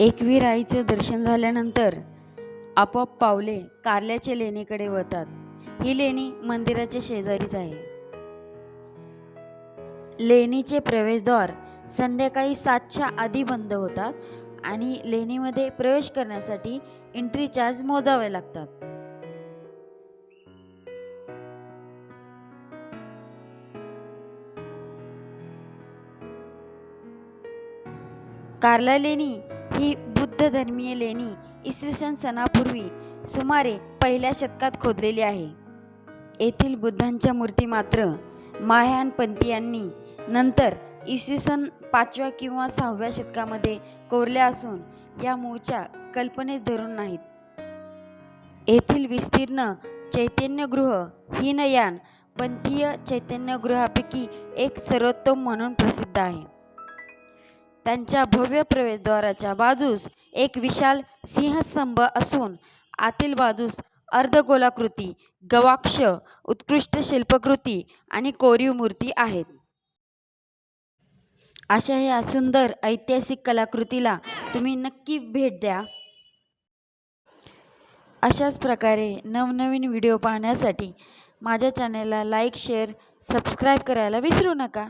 एकवीर आईचं दर्शन झाल्यानंतर आपोआप पावले कारल्याच्या लेणीकडे वळतात. ही लेणी मंदिराच्या शेजारीच आहे. लेणीचे प्रवेशद्वार संध्याकाळी सातच्या आधी बंद होतात आणि लेणीमध्ये प्रवेश करण्यासाठी एंट्री चार्ज मोजावे लागतात. कार्ला लेणी ही बुद्ध धर्मीय लेणी इसवी सन सणापूर्वी सुमारे पहिल्या शतकात खोदलेली आहे. येथील बुद्धांच्या मूर्ती मात्र महायान पंथीयांनी नंतर इसवी सन पाचव्या किंवा सहाव्या शतकामध्ये कोरल्या असून या मूळच्या कल्पनेत धरून नाहीत. येथील विस्तीर्ण चैतन्यगृह हीनयान पंथीय चैतन्यगृहापैकी एक सर्वोत्तम म्हणून प्रसिद्ध आहे. त्यांच्या भव्य प्रवेशद्वाराच्या बाजूस एक विशाल सिंहस्तंभ असून आतील बाजूस अर्धगोलाकृती गवाक्ष उत्कृष्ट शिल्पकृती आणि कोरीव मूर्ती आहेत. अशा ह्या सुंदर ऐतिहासिक कलाकृतीला तुम्ही नक्की भेट द्या. अशाच प्रकारे नवनवीन व्हिडिओ पाहण्यासाठी माझ्या चॅनेलला लाईक शेअर सबस्क्राईब करायला विसरू नका.